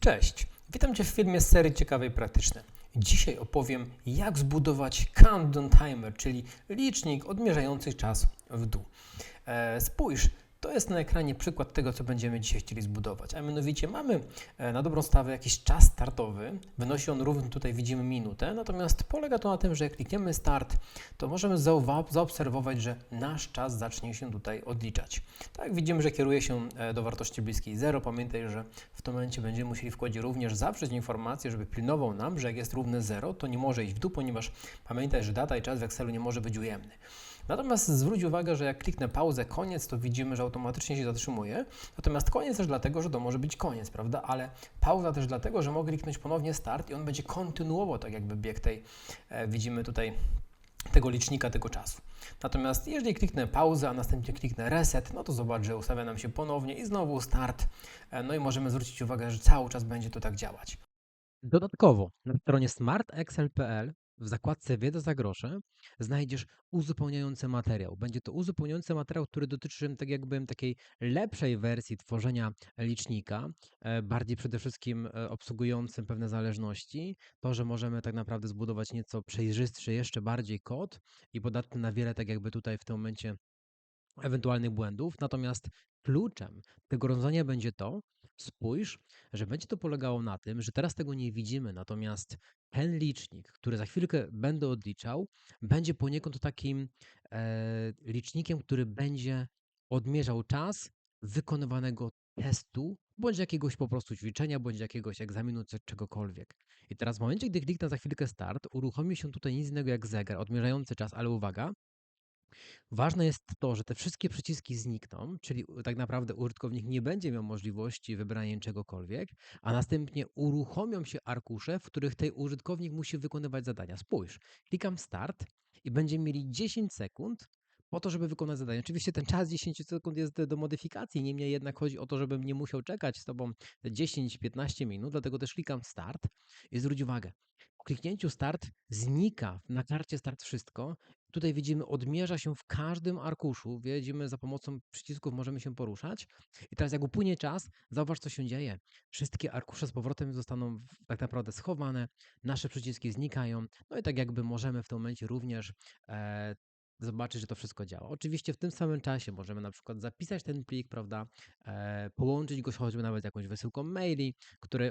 Cześć, witam Cię w filmie z serii Ciekawe i Praktyczne. Dzisiaj opowiem, jak zbudować countdown timer, czyli licznik odmierzający czas w dół. E, spójrz, to jest na ekranie przykład tego, co będziemy dzisiaj chcieli zbudować. A mianowicie mamy e, na dobrą sprawę jakiś czas startowy. Wynosi on równo, tutaj widzimy minutę, natomiast polega to na tym, że jak klikniemy start, to możemy zaobserwować, że nasz czas zacznie się tutaj odliczać. Tak, widzimy, że kieruje się e, do wartości bliskiej 0. Pamiętaj, że w tym momencie będziemy musieli w kodzie również zawrzeć informację, żeby pilnował nam, że jak jest równe 0, to nie może iść w dół, ponieważ pamiętaj, że data i czas w Excelu nie może być ujemny. Natomiast zwróć uwagę, że jak kliknę pauzę, koniec, to widzimy, że automatycznie się zatrzymuje. Natomiast koniec też dlatego, że to może być koniec, prawda? Ale pauza też dlatego, że mogę kliknąć ponownie start i on będzie kontynuował tak jakby bieg tej, e, widzimy tutaj tego licznika, tego czasu. Natomiast jeżeli kliknę pauzę, a następnie kliknę reset, no to zobacz, że ustawia nam się ponownie i znowu start. E, No i możemy zwrócić uwagę, że cały czas będzie to tak działać. Dodatkowo na stronie smartexcel.pl w zakładce Wiedza za grosze znajdziesz uzupełniający materiał. Będzie to uzupełniający materiał, który dotyczy tak jakby takiej lepszej wersji tworzenia licznika, e, bardziej przede wszystkim e, obsługującym pewne zależności. To, że możemy tak naprawdę zbudować nieco przejrzystszy, jeszcze bardziej kod i podatny na wiele tak jakby tutaj w tym momencie ewentualnych błędów. Natomiast kluczem tego rozwiązania będzie to, spójrz, że będzie to polegało na tym, że teraz tego nie widzimy, natomiast ten licznik, który za chwilkę będę odliczał, będzie poniekąd takim e, licznikiem, który będzie odmierzał czas wykonywanego testu, bądź jakiegoś po prostu ćwiczenia, bądź jakiegoś egzaminu, czy czegokolwiek. I teraz w momencie, gdy kliknę za chwilkę start, uruchomi się tutaj nic innego jak zegar odmierzający czas, ale uwaga, Ważne jest to, że te wszystkie przyciski znikną, czyli tak naprawdę użytkownik nie będzie miał możliwości wybrania czegokolwiek, a następnie uruchomią się arkusze, w których ten użytkownik musi wykonywać zadania. Spójrz, klikam start i będziemy mieli 10 sekund po to, żeby wykonać zadanie. Oczywiście ten czas 10 sekund jest do modyfikacji, niemniej jednak chodzi o to, żebym nie musiał czekać z tobą 10-15 minut, dlatego też klikam start i zwróć uwagę, po kliknięciu start znika na karcie start wszystko. Tutaj widzimy, odmierza się w każdym arkuszu. Widzimy, za pomocą przycisków możemy się poruszać. I teraz, jak upłynie czas, zauważ, co się dzieje. Wszystkie arkusze z powrotem zostaną tak naprawdę schowane, nasze przyciski znikają. No i tak jakby możemy w tym momencie również e, zobaczyć, że to wszystko działa. Oczywiście w tym samym czasie możemy na przykład zapisać ten plik, prawda, e, połączyć go choćby nawet jakąś wysyłką maili,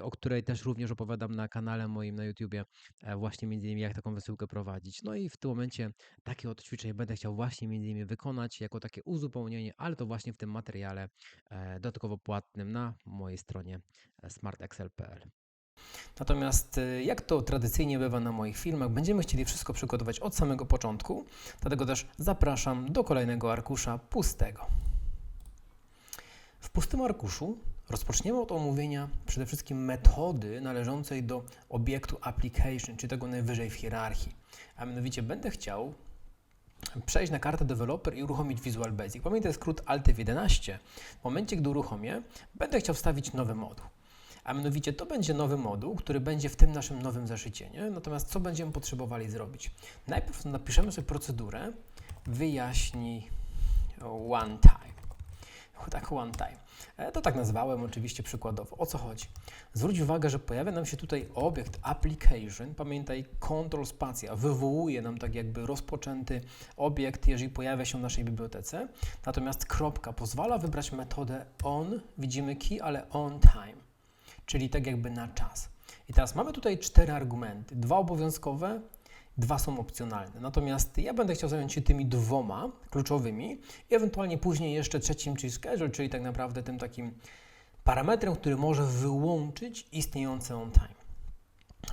o której też również opowiadam na kanale moim na YouTubie, e, właśnie między innymi jak taką wysyłkę prowadzić. No i w tym momencie takie oto ćwiczenie będę chciał właśnie między innymi wykonać jako takie uzupełnienie, ale to właśnie w tym materiale e, dodatkowo płatnym na mojej stronie smartexcel.pl. Natomiast y, jak to tradycyjnie bywa na moich filmach, będziemy chcieli wszystko przygotować od samego początku, dlatego też zapraszam do kolejnego arkusza pustego. W pustym arkuszu rozpoczniemy od omówienia przede wszystkim metody należącej do obiektu application, czy tego najwyżej w hierarchii. A mianowicie będę chciał przejść na kartę developer i uruchomić Visual Basic. Pamiętaj skrót Alt F11. W momencie, gdy uruchomię, będę chciał wstawić nowy moduł. A mianowicie to będzie nowy moduł, który będzie w tym naszym nowym zeszycie. Nie? Natomiast co będziemy potrzebowali zrobić? Najpierw napiszemy sobie procedurę wyjaśnij one time. Tak, one time. E, To tak nazwałem oczywiście przykładowo. O co chodzi? Zwróć uwagę, że pojawia nam się tutaj obiekt application. Pamiętaj, control spacja wywołuje nam tak jakby rozpoczęty obiekt, jeżeli pojawia się w naszej bibliotece. Natomiast kropka pozwala wybrać metodę on, widzimy key, ale on time czyli tak jakby na czas. I teraz mamy tutaj cztery argumenty. Dwa obowiązkowe, dwa są opcjonalne. Natomiast ja będę chciał zająć się tymi dwoma kluczowymi i ewentualnie później jeszcze trzecim, czyli schedule, czyli tak naprawdę tym takim parametrem, który może wyłączyć istniejący on time.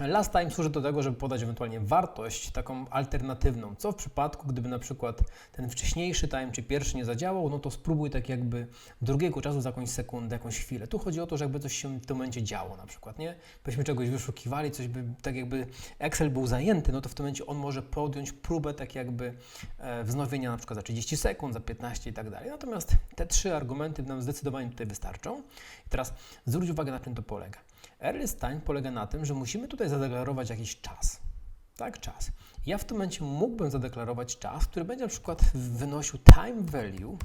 Last time służy do tego, żeby podać ewentualnie wartość taką alternatywną. Co w przypadku, gdyby na przykład ten wcześniejszy time czy pierwszy nie zadziałał, no to spróbuj tak jakby drugiego czasu za jakąś sekundę, jakąś chwilę. Tu chodzi o to, że jakby coś się w tym momencie działo na przykład, nie? Byśmy czegoś wyszukiwali, coś by tak jakby Excel był zajęty, no to w tym momencie on może podjąć próbę tak jakby e, wznowienia na przykład za 30 sekund, za 15 i tak dalej. Natomiast te trzy argumenty nam zdecydowanie tutaj wystarczą. I teraz zwróć uwagę na czym to polega. Earliest time polega na tym, że musimy tutaj zadeklarować jakiś czas. Tak, czas. Ja w tym momencie mógłbym zadeklarować czas, który będzie na przykład wynosił time value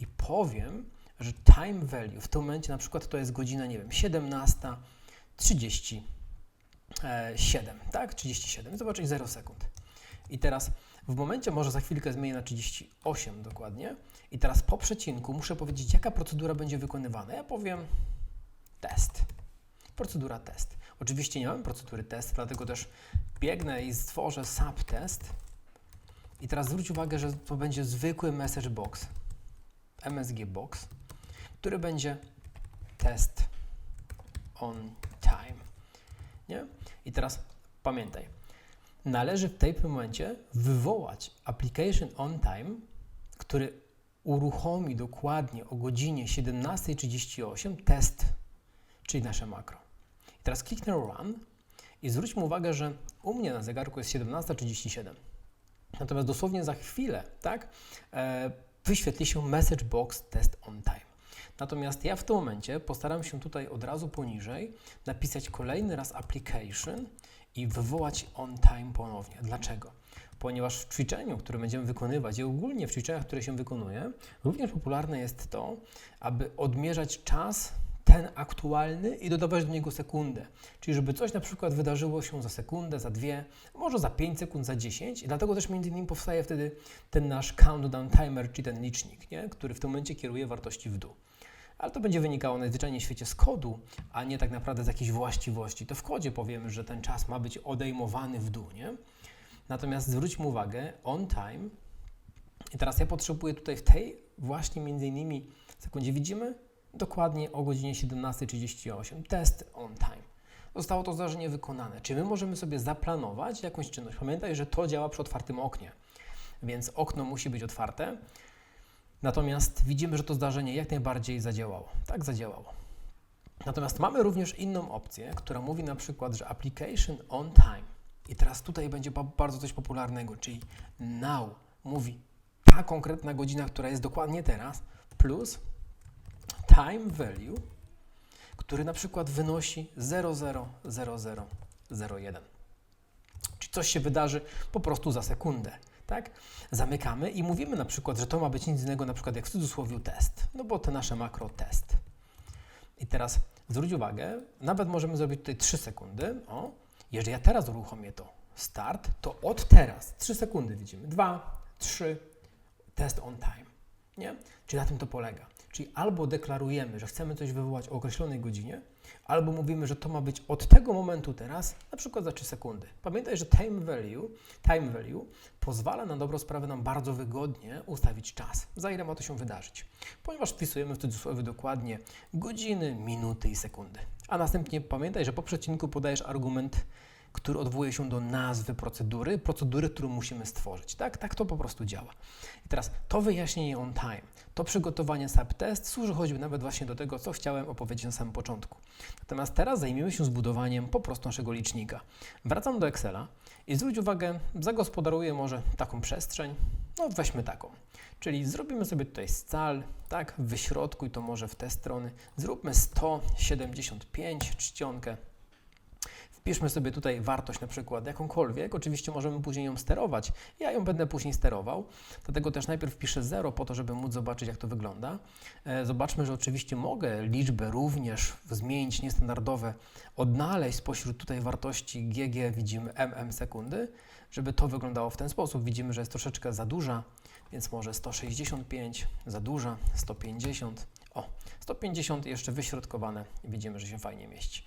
i powiem, że time value w tym momencie na przykład to jest godzina, nie wiem, 17 37, tak? 37. Zobaczyć 0 sekund. I teraz w momencie, może za chwilkę zmienię na 38 dokładnie. I teraz po przecinku muszę powiedzieć, jaka procedura będzie wykonywana. Ja powiem test. Procedura test. Oczywiście nie mamy procedury test, dlatego też biegnę i stworzę subtest. I teraz zwróć uwagę, że to będzie zwykły message box, MSG box, który będzie test on time. Nie? I teraz pamiętaj, należy w tym momencie wywołać application on time, który uruchomi dokładnie o godzinie 17.38 test, czyli nasze makro. Teraz kliknę run i zwróćmy uwagę, że u mnie na zegarku jest 17.37. Natomiast dosłownie za chwilę, tak, e, wyświetli się message box test on time. Natomiast ja w tym momencie postaram się tutaj od razu poniżej napisać kolejny raz application i wywołać on time ponownie. Dlaczego? Ponieważ w ćwiczeniu, które będziemy wykonywać i ogólnie w ćwiczeniach, które się wykonuje, również popularne jest to, aby odmierzać czas ten aktualny i dodawać do niego sekundę. Czyli żeby coś na przykład wydarzyło się za sekundę, za dwie, może za 5 sekund, za 10 i dlatego też między innymi powstaje wtedy ten nasz countdown timer, czyli ten licznik, nie? który w tym momencie kieruje wartości w dół. Ale to będzie wynikało najzwyczajniej w świecie z kodu, a nie tak naprawdę z jakiejś właściwości. To w kodzie powiemy, że ten czas ma być odejmowany w dół, nie? Natomiast zwróćmy uwagę, on time, i teraz ja potrzebuję tutaj w tej właśnie między innymi sekundzie widzimy dokładnie o godzinie 17.38 test on time. Zostało to zdarzenie wykonane. Czy my możemy sobie zaplanować jakąś czynność? Pamiętaj, że to działa przy otwartym oknie, więc okno musi być otwarte. Natomiast widzimy, że to zdarzenie jak najbardziej zadziałało. Tak zadziałało. Natomiast mamy również inną opcję, która mówi na przykład, że application on time. I teraz tutaj będzie ba- bardzo coś popularnego, czyli now mówi ta konkretna godzina, która jest dokładnie teraz, plus time value, który na przykład wynosi 000001. Czyli coś się wydarzy po prostu za sekundę. Tak? Zamykamy i mówimy na przykład, że to ma być nic innego, na przykład jak w cudzysłowie test, no bo to nasze makro test. I teraz zwróć uwagę, nawet możemy zrobić tutaj 3 sekundy. O, jeżeli ja teraz uruchomię to start, to od teraz 3 sekundy widzimy. 2, 3, test on time. Nie? Czyli na tym to polega. Czyli albo deklarujemy, że chcemy coś wywołać o określonej godzinie, albo mówimy, że to ma być od tego momentu teraz, na przykład za 3 sekundy. Pamiętaj, że time value, time value pozwala na dobrą sprawę nam bardzo wygodnie ustawić czas, za ile ma to się wydarzyć. Ponieważ wpisujemy w cudzysłowie dokładnie godziny, minuty i sekundy. A następnie pamiętaj, że po przecinku podajesz argument, który odwołuje się do nazwy procedury, procedury, którą musimy stworzyć. Tak, tak to po prostu działa. I teraz to wyjaśnienie on time, to przygotowanie subtest służy choćby nawet właśnie do tego, co chciałem opowiedzieć na samym początku. Natomiast teraz zajmiemy się zbudowaniem po prostu naszego licznika. Wracam do Excela i zwróć uwagę, zagospodaruję może taką przestrzeń, no weźmy taką. Czyli zrobimy sobie tutaj scal, tak, wyśrodkuj to może w te strony, zróbmy 175 czcionkę, Wpiszmy sobie tutaj wartość na przykład jakąkolwiek, oczywiście możemy później ją sterować. Ja ją będę później sterował, dlatego też najpierw wpiszę 0 po to, żeby móc zobaczyć jak to wygląda. E, Zobaczmy, że oczywiście mogę liczbę również zmienić niestandardowe, odnaleźć spośród tutaj wartości GG widzimy mm sekundy, żeby to wyglądało w ten sposób. Widzimy, że jest troszeczkę za duża, więc może 165, za duża, 150, o, 150 jeszcze wyśrodkowane i widzimy, że się fajnie mieści.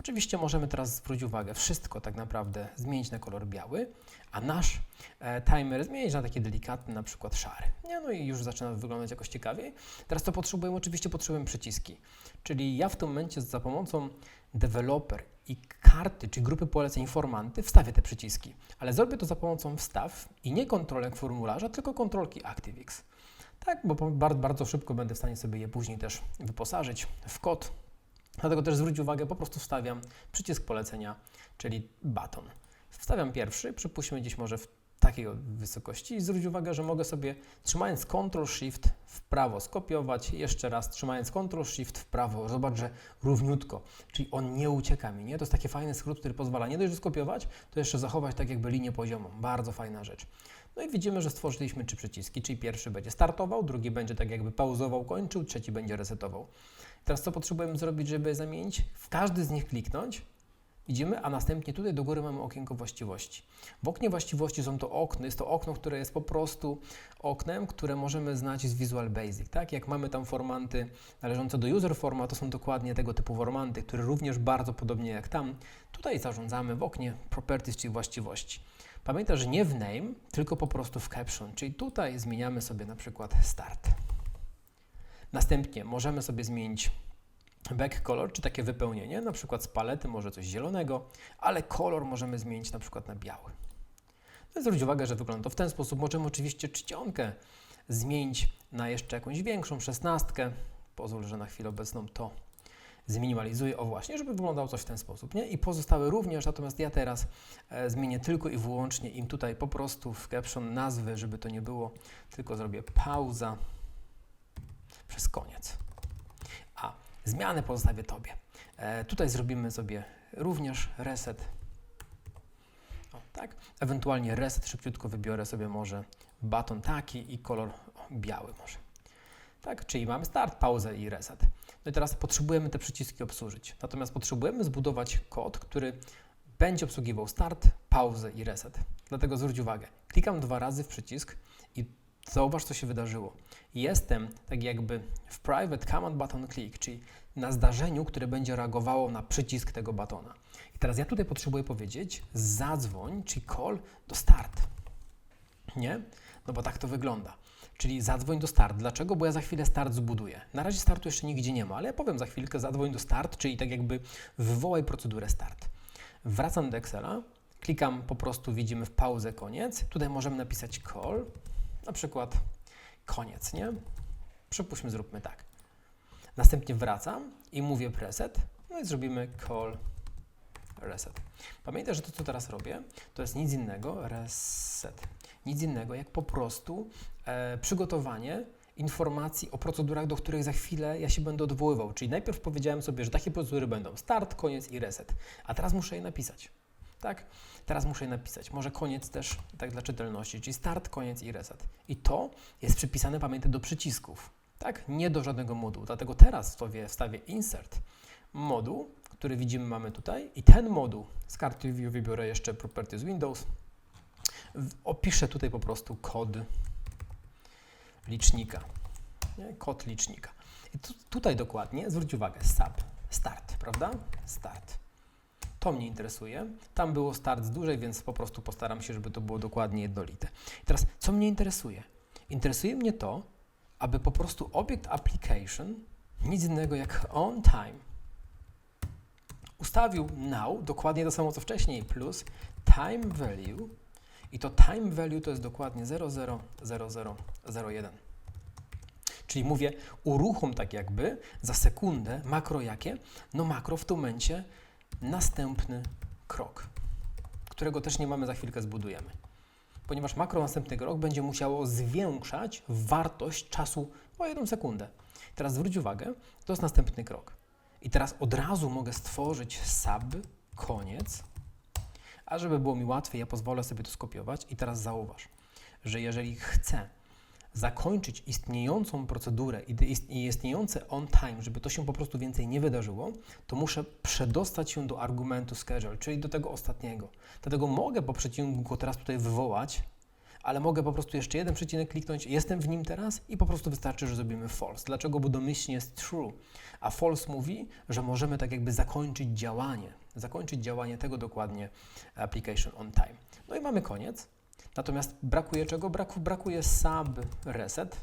Oczywiście możemy teraz zwrócić uwagę, wszystko tak naprawdę zmienić na kolor biały, a nasz e, timer zmienić na taki delikatny, na przykład szary. Nie, no i już zaczyna wyglądać jakoś ciekawiej. Teraz to potrzebujemy, oczywiście potrzebujemy przyciski. Czyli ja w tym momencie za pomocą developer i karty, czy grupy poleceń informanty wstawię te przyciski, ale zrobię to za pomocą wstaw i nie kontrolek formularza, tylko kontrolki ActiveX. Tak, bo bardzo, bardzo szybko będę w stanie sobie je później też wyposażyć w kod, Dlatego też zwróć uwagę, po prostu wstawiam przycisk polecenia, czyli baton. Wstawiam pierwszy, przypuśćmy gdzieś może w takiej wysokości i zwróć uwagę, że mogę sobie trzymając Ctrl Shift w prawo skopiować, jeszcze raz trzymając Ctrl Shift w prawo, zobacz, że równiutko, czyli on nie ucieka mi, nie? To jest taki fajny skrót, który pozwala nie dość, że skopiować, to jeszcze zachować tak jakby linię poziomą. Bardzo fajna rzecz. No i widzimy, że stworzyliśmy trzy przyciski, czyli pierwszy będzie startował, drugi będzie tak jakby pauzował, kończył, trzeci będzie resetował. Teraz co potrzebujemy zrobić, żeby zamienić? W każdy z nich kliknąć, idziemy, a następnie tutaj do góry mamy okienko właściwości. W oknie właściwości są to okno, jest to okno, które jest po prostu oknem, które możemy znać z Visual Basic, tak? Jak mamy tam formanty należące do user forma, to są dokładnie tego typu formanty, które również bardzo podobnie jak tam, tutaj zarządzamy w oknie properties, czyli właściwości. Pamiętaj, że nie w name, tylko po prostu w caption, czyli tutaj zmieniamy sobie na przykład start. Następnie możemy sobie zmienić back color, czy takie wypełnienie, na przykład z palety może coś zielonego, ale kolor możemy zmienić na przykład na biały. No zwróć uwagę, że wygląda to w ten sposób. Możemy oczywiście czcionkę zmienić na jeszcze jakąś większą, szesnastkę. Pozwól, że na chwilę obecną to zminimalizuję. O właśnie, żeby wyglądało coś w ten sposób, nie? I pozostałe również, natomiast ja teraz e, zmienię tylko i wyłącznie im tutaj po prostu w caption nazwy, żeby to nie było, tylko zrobię pauza przez koniec. A zmianę pozostawię Tobie. E, tutaj zrobimy sobie również reset. O, tak. Ewentualnie reset szybciutko wybiorę sobie może baton taki i kolor biały może. Tak, czyli mamy start, pauzę i reset. No i teraz potrzebujemy te przyciski obsłużyć. Natomiast potrzebujemy zbudować kod, który będzie obsługiwał start, pauzę i reset. Dlatego zwróć uwagę, klikam dwa razy w przycisk i zauważ, co się wydarzyło. Jestem tak jakby w private command button click, czyli na zdarzeniu, które będzie reagowało na przycisk tego batona. I teraz ja tutaj potrzebuję powiedzieć zadzwoń, czyli call do start. Nie? No bo tak to wygląda. Czyli zadzwoń do start. Dlaczego? Bo ja za chwilę start zbuduję. Na razie startu jeszcze nigdzie nie ma, ale ja powiem za chwilkę zadzwoń do start, czyli tak jakby wywołaj procedurę start. Wracam do Excela, klikam po prostu, widzimy w pauzę koniec. Tutaj możemy napisać call, na przykład koniec, nie? Przypuśćmy, zróbmy tak. Następnie wracam i mówię preset, no i zrobimy call reset. Pamiętaj, że to, co teraz robię, to jest nic innego, reset, nic innego jak po prostu e, przygotowanie informacji o procedurach, do których za chwilę ja się będę odwoływał. Czyli najpierw powiedziałem sobie, że takie procedury będą start, koniec i reset, a teraz muszę je napisać. Tak? Teraz muszę je napisać. Może koniec też, tak dla czytelności, czyli start, koniec i reset. I to jest przypisane, pamiętaj, do przycisków, tak? Nie do żadnego modułu. Dlatego teraz wstawię, wstawię insert moduł, który widzimy mamy tutaj i ten moduł z karty view wybiorę jeszcze properties Windows. Opiszę tutaj po prostu kod licznika. Nie? Kod licznika. I tu, tutaj dokładnie zwróć uwagę, sub, start, prawda? Start. To mnie interesuje. Tam było start z dużej, więc po prostu postaram się, żeby to było dokładnie jednolite. I teraz, co mnie interesuje? Interesuje mnie to, aby po prostu obiekt application, nic innego jak on time, ustawił now, dokładnie to samo co wcześniej, plus time value i to time value to jest dokładnie 000001. Czyli mówię, uruchom tak jakby za sekundę makro jakie? No makro w tym momencie następny krok, którego też nie mamy, za chwilkę zbudujemy. Ponieważ makro następny krok będzie musiało zwiększać wartość czasu o jedną sekundę. Teraz zwróć uwagę, to jest następny krok. I teraz od razu mogę stworzyć sub, koniec, a żeby było mi łatwiej, ja pozwolę sobie to skopiować i teraz zauważ, że jeżeli chcę zakończyć istniejącą procedurę i ist- i istniejące on time, żeby to się po prostu więcej nie wydarzyło, to muszę przedostać się do argumentu schedule, czyli do tego ostatniego. Dlatego mogę po przecinku go teraz tutaj wywołać, ale mogę po prostu jeszcze jeden przecinek kliknąć, jestem w nim teraz i po prostu wystarczy, że zrobimy false. Dlaczego? Bo domyślnie jest true, a false mówi, że możemy tak jakby zakończyć działanie, zakończyć działanie tego dokładnie application on time. No i mamy koniec. Natomiast brakuje czego? Braku, brakuje sub reset.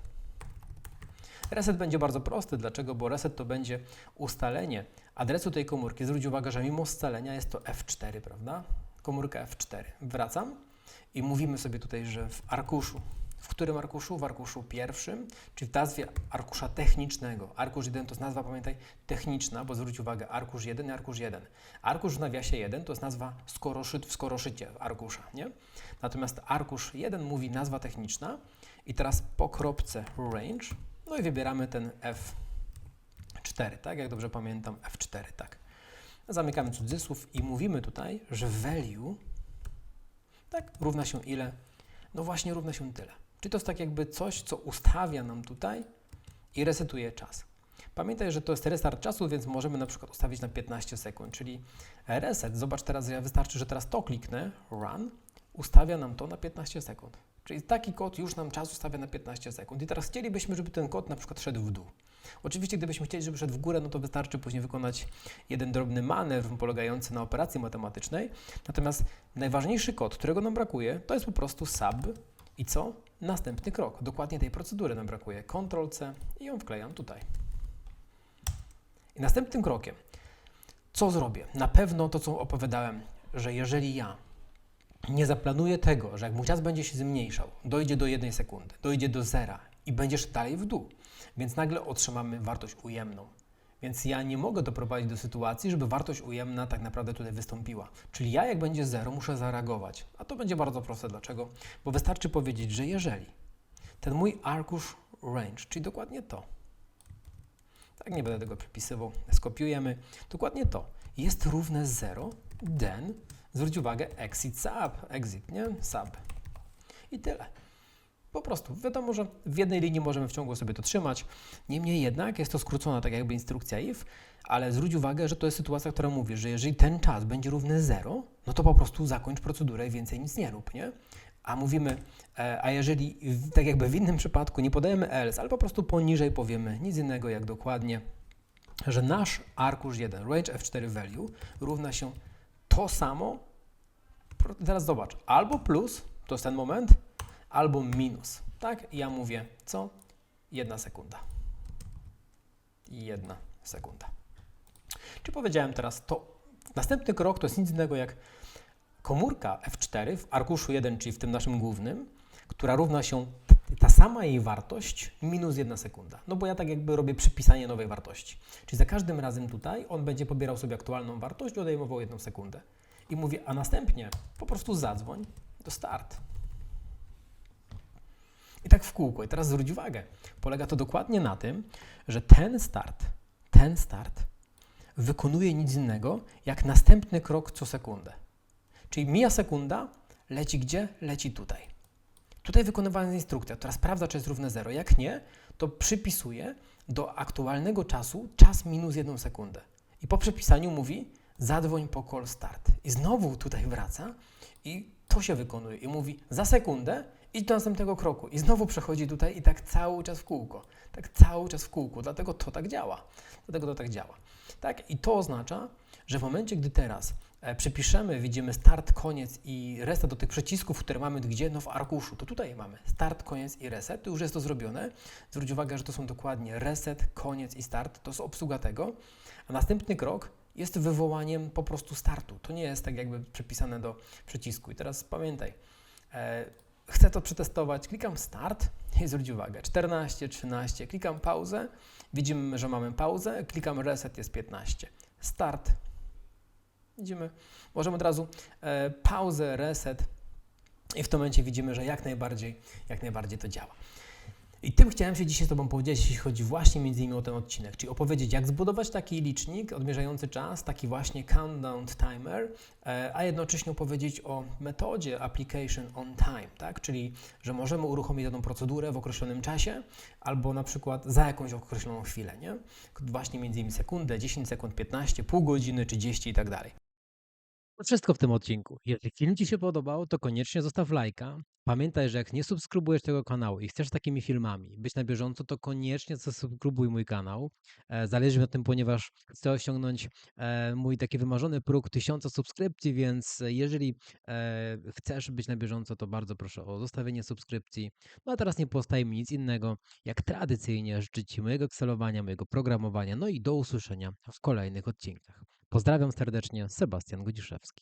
Reset będzie bardzo prosty. Dlaczego? Bo reset to będzie ustalenie adresu tej komórki. Zwróć uwagę, że mimo scalenia jest to F4, prawda? Komórka F4. Wracam i mówimy sobie tutaj, że w arkuszu. W którym arkuszu? W arkuszu pierwszym, czyli w nazwie arkusza technicznego. Arkusz 1 to jest nazwa, pamiętaj, techniczna, bo zwróć uwagę, arkusz 1 i arkusz 1. Arkusz w nawiasie 1 to jest nazwa skoroszyt, w skoroszycie arkusza, nie? Natomiast arkusz 1 mówi nazwa techniczna i teraz po kropce range, no i wybieramy ten F4, tak? Jak dobrze pamiętam, F4, tak. Zamykamy cudzysłów i mówimy tutaj, że value tak, równa się ile? No właśnie równa się tyle. Czyli to jest tak jakby coś, co ustawia nam tutaj i resetuje czas. Pamiętaj, że to jest restart czasu, więc możemy na przykład ustawić na 15 sekund, czyli reset. Zobacz teraz, ja wystarczy, że teraz to kliknę, run, ustawia nam to na 15 sekund. Czyli taki kod już nam czas ustawia na 15 sekund. I teraz chcielibyśmy, żeby ten kod na przykład szedł w dół. Oczywiście, gdybyśmy chcieli, żeby szedł w górę, no to wystarczy później wykonać jeden drobny manewr polegający na operacji matematycznej. Natomiast najważniejszy kod, którego nam brakuje, to jest po prostu sub i co? Następny krok. Dokładnie tej procedury nam brakuje. Ctrl-C i ją wklejam tutaj. I następnym krokiem, co zrobię? Na pewno to, co opowiadałem, że jeżeli ja nie zaplanuję tego, że jak mój czas będzie się zmniejszał, dojdzie do jednej sekundy, dojdzie do zera i będziesz dalej w dół, więc nagle otrzymamy wartość ujemną. Więc ja nie mogę doprowadzić do sytuacji, żeby wartość ujemna tak naprawdę tutaj wystąpiła. Czyli ja, jak będzie zero, muszę zareagować. A to będzie bardzo proste. Dlaczego? Bo wystarczy powiedzieć, że jeżeli ten mój arkusz range, czyli dokładnie to, tak nie będę tego przepisywał, skopiujemy, dokładnie to, jest równe 0, then, zwróć uwagę, exit sub, exit, nie? Sub. I tyle. Po prostu, wiadomo, że w jednej linii możemy w ciągu sobie to trzymać. Niemniej jednak jest to skrócona tak jakby instrukcja if, ale zwróć uwagę, że to jest sytuacja, która mówi, że jeżeli ten czas będzie równy 0, no to po prostu zakończ procedurę i więcej nic nie rób, nie? A mówimy, e, a jeżeli tak jakby w innym przypadku nie podajemy else, ale po prostu poniżej powiemy nic innego jak dokładnie, że nasz arkusz 1, range f4 value równa się to samo, teraz zobacz, albo plus, to jest ten moment, albo minus, tak? I ja mówię, co? Jedna sekunda. Jedna sekunda. Czy powiedziałem teraz to? Następny krok to jest nic innego jak komórka F4 w arkuszu 1, czyli w tym naszym głównym, która równa się ta sama jej wartość minus jedna sekunda. No bo ja tak jakby robię przypisanie nowej wartości. Czyli za każdym razem tutaj on będzie pobierał sobie aktualną wartość i odejmował jedną sekundę. I mówię, a następnie po prostu zadzwoń do start. I tak w kółko. I teraz zwróć uwagę, polega to dokładnie na tym, że ten start, ten start wykonuje nic innego jak następny krok co sekundę. Czyli mija sekunda, leci gdzie? Leci tutaj. Tutaj wykonywana jest instrukcja, która sprawdza, czy jest równe 0. Jak nie, to przypisuje do aktualnego czasu czas minus jedną sekundę. I po przepisaniu mówi zadzwoń po call start. I znowu tutaj wraca i to się wykonuje. I mówi za sekundę idź do następnego kroku. I znowu przechodzi tutaj i tak cały czas w kółko. Tak cały czas w kółko. Dlatego to tak działa. Dlatego to tak działa. Tak? I to oznacza, że w momencie, gdy teraz e, przypiszemy, widzimy start, koniec i reset do tych przycisków, które mamy gdzie? No w arkuszu. To tutaj mamy. Start, koniec i reset. Już jest to zrobione. Zwróć uwagę, że to są dokładnie reset, koniec i start. To jest obsługa tego. A następny krok jest wywołaniem po prostu startu. To nie jest tak jakby przypisane do przycisku. I teraz pamiętaj, e, chcę to przetestować, klikam start i zwróć uwagę, 14, 13, klikam pauzę, widzimy, że mamy pauzę, klikam reset, jest 15. Start, widzimy, możemy od razu e, pauzę, reset. I w tym momencie widzimy, że jak najbardziej, jak najbardziej to działa. I tym chciałem się dzisiaj z Tobą powiedzieć, jeśli chodzi właśnie między innymi o ten odcinek, czyli opowiedzieć, jak zbudować taki licznik odmierzający czas, taki właśnie countdown timer, e, a jednocześnie opowiedzieć o metodzie application on time, tak? czyli że możemy uruchomić daną procedurę w określonym czasie albo na przykład za jakąś określoną chwilę, nie? Właśnie między innymi sekundę, 10 sekund, 15, pół godziny, 30 i tak dalej. To wszystko w tym odcinku. Jeżeli film Ci się podobał, to koniecznie zostaw lajka. Pamiętaj, że jak nie subskrybujesz tego kanału i chcesz takimi filmami być na bieżąco, to koniecznie zasubskrybuj mój kanał. E, Zależy mi na tym, ponieważ chcę osiągnąć e, mój taki wymarzony próg tysiąca subskrypcji, więc jeżeli e, chcesz być na bieżąco, to bardzo proszę o zostawienie subskrypcji. No a teraz nie pozostaje mi nic innego, jak tradycyjnie życzyć Ci mojego excelowania, mojego programowania, no i do usłyszenia w kolejnych odcinkach. Pozdrawiam serdecznie, Sebastian Godziszewski.